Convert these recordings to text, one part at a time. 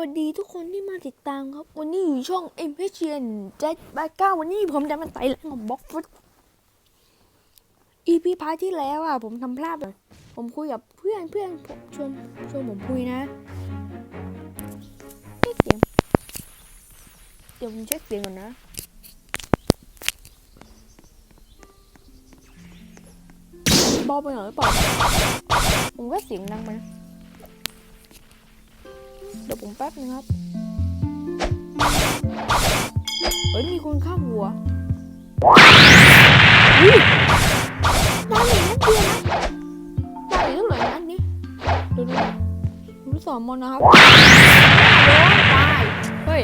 วัสดีทุกคนที่มาติดตามครับ วันนี้อยู่ช่อง m h n เจ็ดแปดเก้าวันนี้ผมจะมาไต่แรงของบล็อกฟุต EP พาร์ทที่แล้วอะ ผมทำพลาดเลยผมคุยกับเพื่อนเพื่อนผมชวนชวนผมคุยนะเช็คเสียงเดี๋ยวผมเช็คเสียงก่อนนะเบาไปหน่อยหรือเปล่าผมก็เสียงดังไปนะ เดี๋ยวผมแป๊บนึงครับ เฮ้ย มีคนข้าหัวอุ๊ยมาหนึ่งนัดเดียวนะมาอีกเท่าไหร่นัดนี้เดี๋ยวดูดูสอนมนนะครับโดนตายเฮ้ย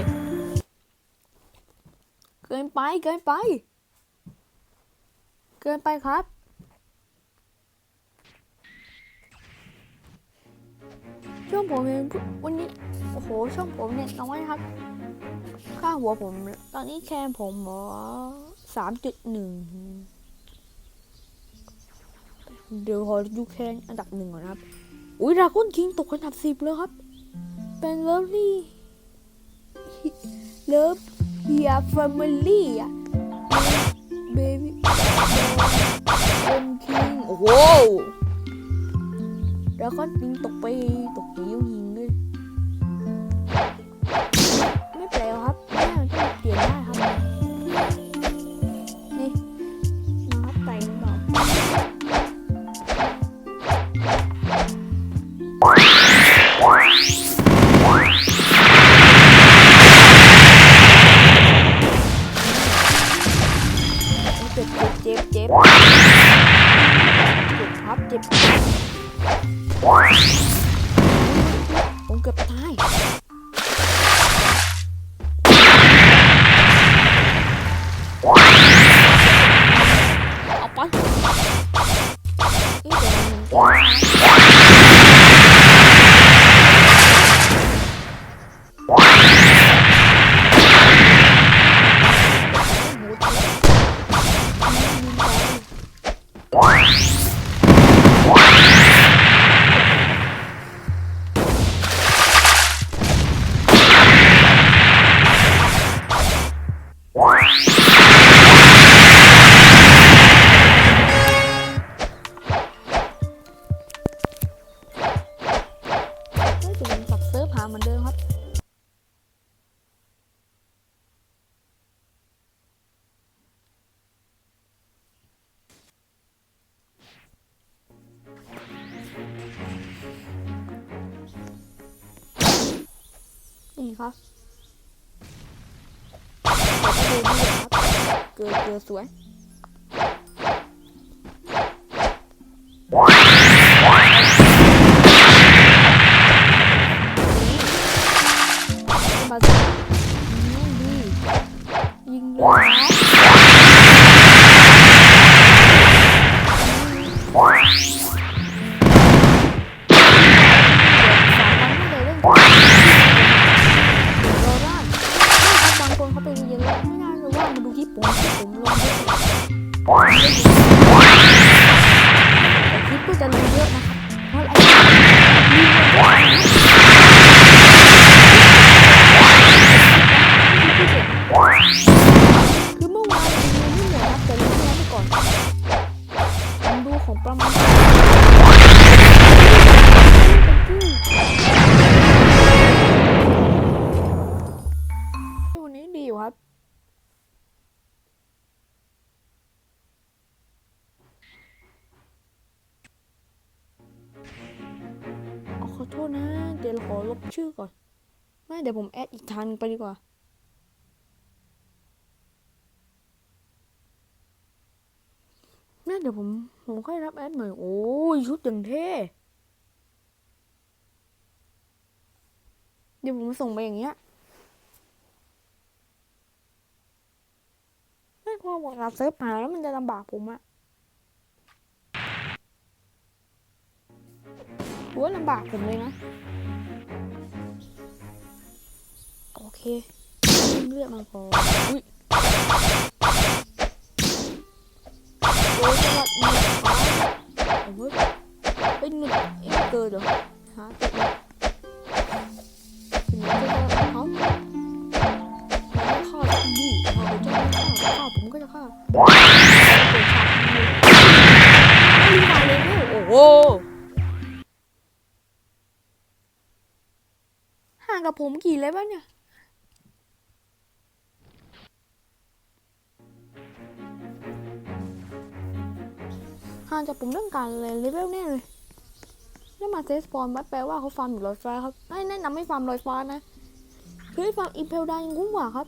เกินไป เกินไป เกินไปครับ ช่วงผมเองวันนี้โอ้โหช่องผมเนี่ยน้อยนครับ ค่าหัวผม ตอนนี้แค่ผมหมอสามจุดหนึ่งเดี๋ยวขอดูแค่อันดับหนึ่งก่อนครับ อุ้ยดราก้นคิงตกอันดับสิบแล้วครับ เป็นเลิฟลี่เลิฟเฮียแฟมิลี่อะเบบี้เป็นคิงโอ้โห แล้วก็ยิงตกไปตกไปยิงยิงเลยไ เดี๋ยวจะดูนี่ครับเกลือเกลือสวย แต่คลิปก็จะลงเยอะนะครับเพราะอะไร ทษนะ เดี๋ยวเราขอลบชื่อก่อน ไม่เดี๋ยวผมแอดอีกทางหนึงไปดีกว่าแม่เดี๋ยวผม ผมค่อยรับแอดหม่อย โอ้ยชุดอย่างเท่ เดี๋ยวผมส่งไปอย่างเงี้ยไม่พอบอกรับเซิร์ฟหาแล้วมันจะลำบากผมอะ ถือว่าลำบากผมเลยนะ โอเคเลือดมังกรอุ้ยโอ้ยสวัสดีครับโอ้ยเป็นหนึ่งเอ็กเกอร์เหรอฮะตินแล้วถึงจะเขาไม่ฆ่าพี่เขาจะฆ่าผมก็จะฆ่า กับผมกี่เลยบ้างเนี่ยห่างจากผมเรื่องการเลยเลเวลแน่เลยแล้วมาเซสปอนวัดแปลว่าเขาฟาร์มอยู่ลอยฟ้าครับไม่แนะนำให้ฟาร์มลอยฟ้านะคือฟาร์มอิมเพลดายังคุ้มกว่าครับ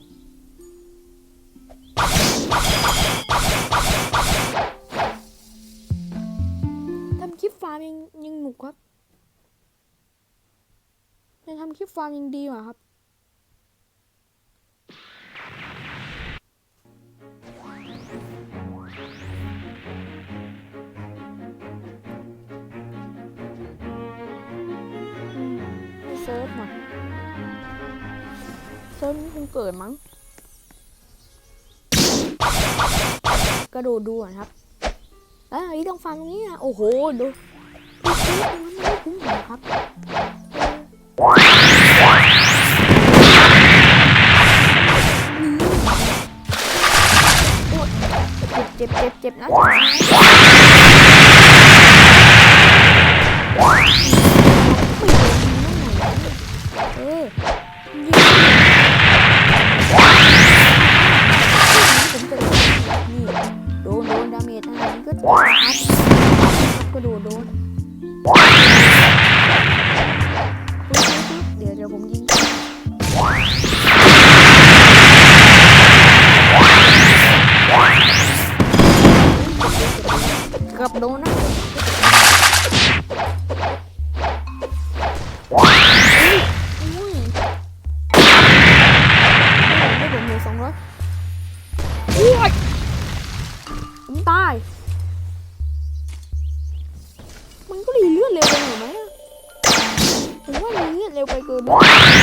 ทำคลิปฟาร์มยังยังหนุกครับ ยังทำคลิปฟาร์มยังดีกว่าครับอืมให้เซิร์ฟหน่อยเซิร์ฟนี่คงเกิดมั้ง กระโดดดูก่อนครับเอ้ยต้องฟังตรงนี้นะโอ้โหดูดูมันไม่คุ้มหรอครับ Wow.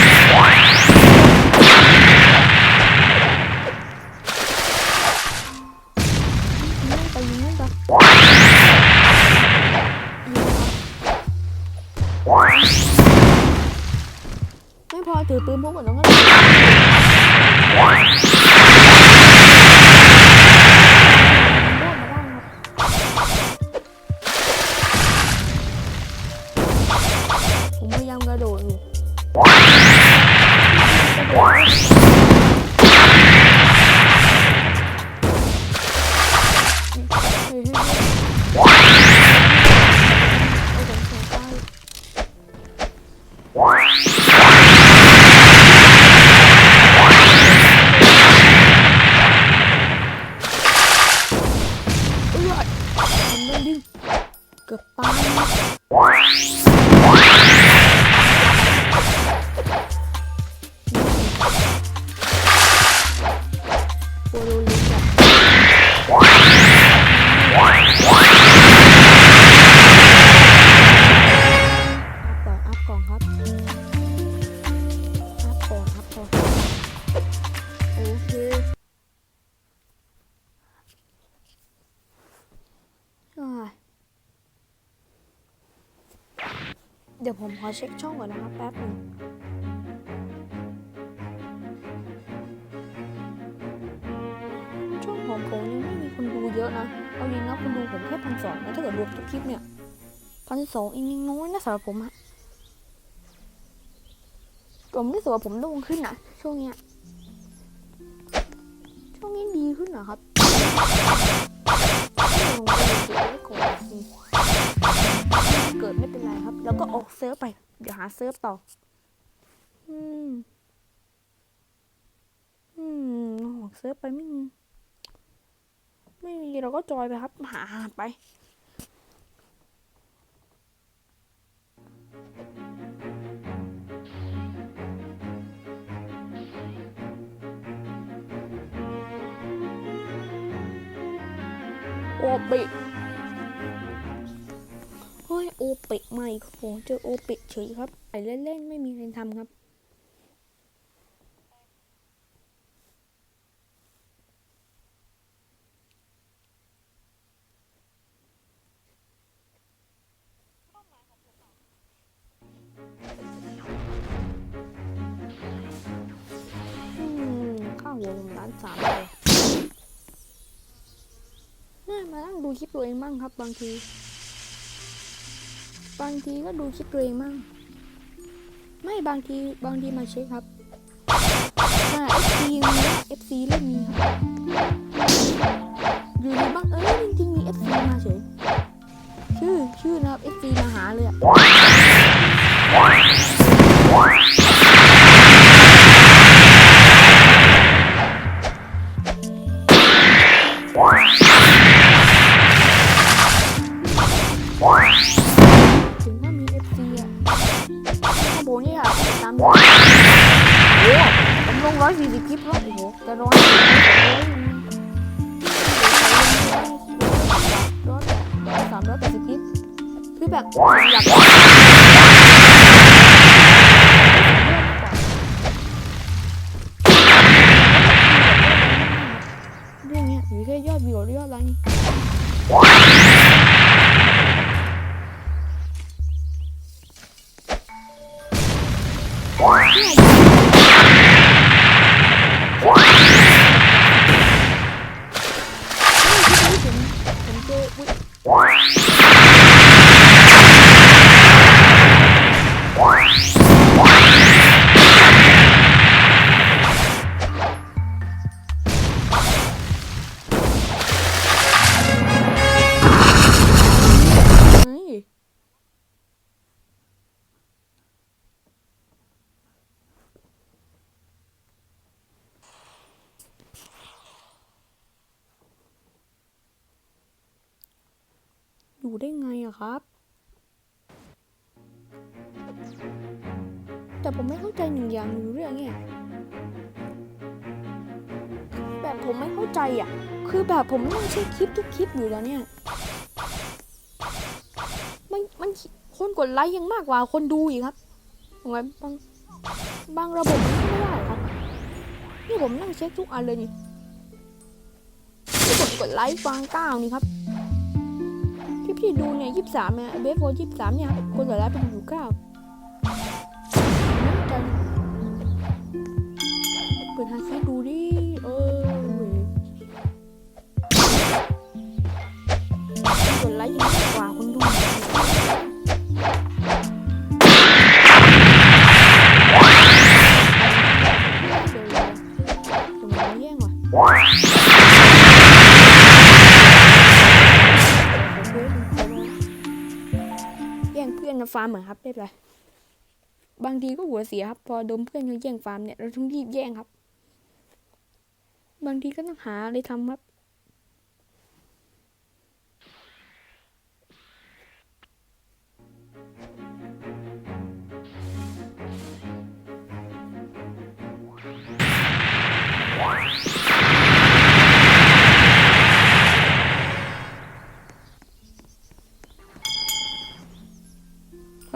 โปรโลลิกอะอัพก่อนอัพก่อนครับ อัพก่อนอัพก่อนโอเคเดี๋ยวผมขอเช็คช่องก่อนนะครับแป๊บหนึง ผมยังไม่มีคนดูเยอะนะ เอาจริงนะคนดูผมแค่พันสองนะถ้าเกิดรวมทุกคลิปเนี่ยพันสองเองยังน้อยนะสำหรับผมอะผมรู้สึกว่าผมโด่งขึ้นนะช่วงเนี้ยช่วงนี้ดีขึ้นนะครับเกิดไม่เป็นไรครับ แล้วก็ออกเซิร์ฟไป เดี๋ยวหาเซิร์ฟต่อ อืม อืมออกเซิร์ฟไปไม่มี ไม่มีเราก็จอยไปครับ หาหาไปโอปะเฮ้ยโอปะใหม่ครับผมเจอโอปะเฉยครับไปเล่นๆไม่มีอะไรทำครับ มข้าวหัวผมร้านสามเลยน่ามานั่งดูคลิปตัวเองบ้างครับ บางที บางทีก็ดูคลิปตัวเองบ้างไม่บางทีบางทีมาเช็คครับอ่า FC มีนะ FC เล่นมีครับอยู่ดีบ้างเออจริงๆมี FC มาเฉยชื่อชื่อนะครับ FC มาหาเลยอะามร้อยแปดสิบคลิปคือแบบอยากเรื่องเนี้ยอยู่แค่ยอดวิวหรือยอดไลค์นี่ Thank you. ครับ แต่ผมไม่เข้าใจหนึ่งอย่างหนึ่งเรื่องเนี่ยแบบผมไม่เข้าใจอะ คือแบบผมนั่งเช็คคลิปทุกคลิปอยู่แล้วเนี่ย มันมันคนกดไลค์ยังมากกว่าคนดูอีกครับทำไมบางบางระบบมันไม่ได้ครับ นี่ผมนั่งเช็คทุกอันเลยนี่ที่ผมกดไลค์ฟังก้าวนี่ครับ พี่ดูเนี่ยยี่สิบสามเนี่ยเบฟโฟยี่สิบสามเนี่ยคนเหลือแล้วเป็นอยู่เก้าจังเปิ ฟาร์มเหรอครับไม่เป็นไรบางทีก็หัวเสียครับ พอโดนเพื่อนเขาแย่งฟาร์มเนี่ยเราต้องรีบแย่งครับ บางทีก็ต้องหาอะไรทำครับ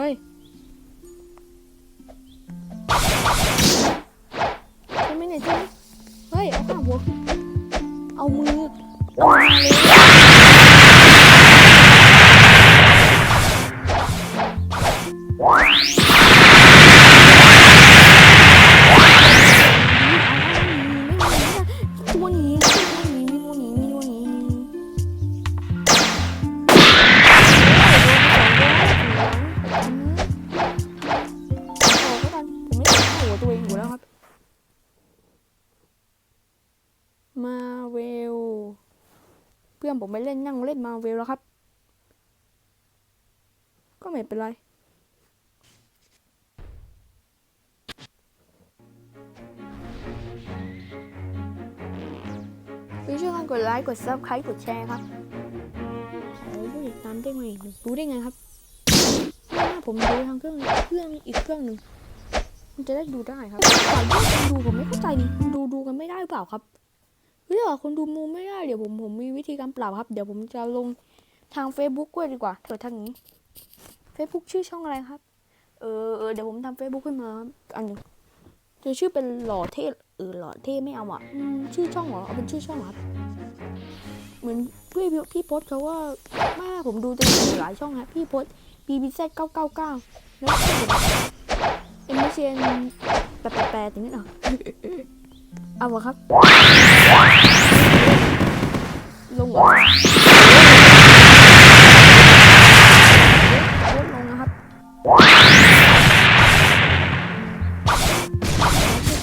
เอนผมไปเล่นนั่งเล่นมาเวลแล้วครับ ก็ไม่เป็นไรไม่ช่วยกันกดไลค์ กดซับสไครต์กดแชร์ครับขอผู้ติดตามได้ไหมรู้ได้ไงครับถ้าผมดูทางเครื่องเครื่องอีกเครื่องหนึ่งมันจะได้ดูได้ครับก่อนที่คนดูผมไม่เข้าใจนี่คนดูดูกันไม่ได้หรือเปล่าครับ เฮ้ยถ้าคนดูมูไม่ได้เดี๋ยวผมผมมีวิธีการปรับครับ เดี๋ยวผมจะลงทาง Facebook ด้วยดีกว่าเกิดทางนี้ Facebook ชื่อช่องอะไรครับ เออเออเดี๋ยวผมทำ Facebook ขึ้นมาครับอันหนึงจะชื่อเป็นหล่อเท่เออหล่อเท่ไม่เอาอะอืมชื่อช่องเหรอเอาเป็นชื่อช่องเหรอครับเหมือนพี่พี่โพสต์เขาว่าแม่ผมดูจะมีหลายช่องฮะพี่โพสบีบีเซเก้าเก้าเก้าแล้วก็เอ็มเชนแปดแปดแปดอย่างนี้เหรอ เอาวะครับ ลงลงนะครับ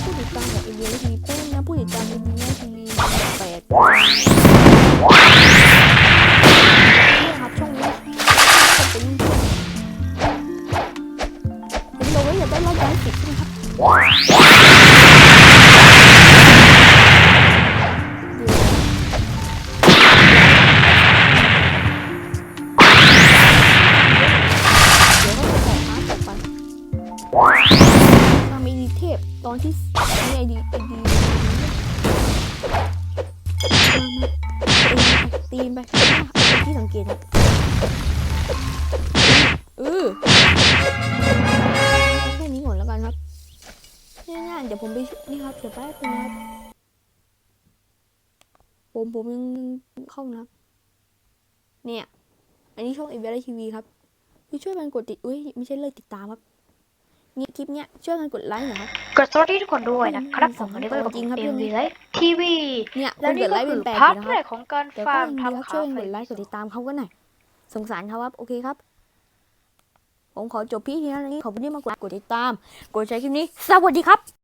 ผู้ติดตามจากอีเดียทีเต้นนะผู้ติดตามอีเดียทีแปด ผมผมยังเข้านะครับ เนี่ย อันนี้ช่องอีเวนต์ทีวีครับคือช่วยกันกดติดอุ้ยไม่ใช่เลยติดตามครับเนี่ยคลิปเนี้ยช่วยกันกดไลค์หน่อยครับกดสวัสดีทุกคนด้วยนะครับผมวันนี้ก็อยู่กับจริงครับเอ็เรื่อมงนี้วีไลท์ทีวีเนี่ยคแล้วนนี่กดไลก็ค์คืเป็นอแปดพาร์ทนะคแรรับกของการแต่ก็ฟาร์มยังดีครับทำช่วยคากันกเฟ่ดไลค์กดติดตามเขาก็หน่อยสงสารเขาครับโอเคครับ ผมขอจบพี่ทีนี้ขอบคุณที่มากดกดติดตาม กดแชร์คลิปนี้ สวัสดีครับ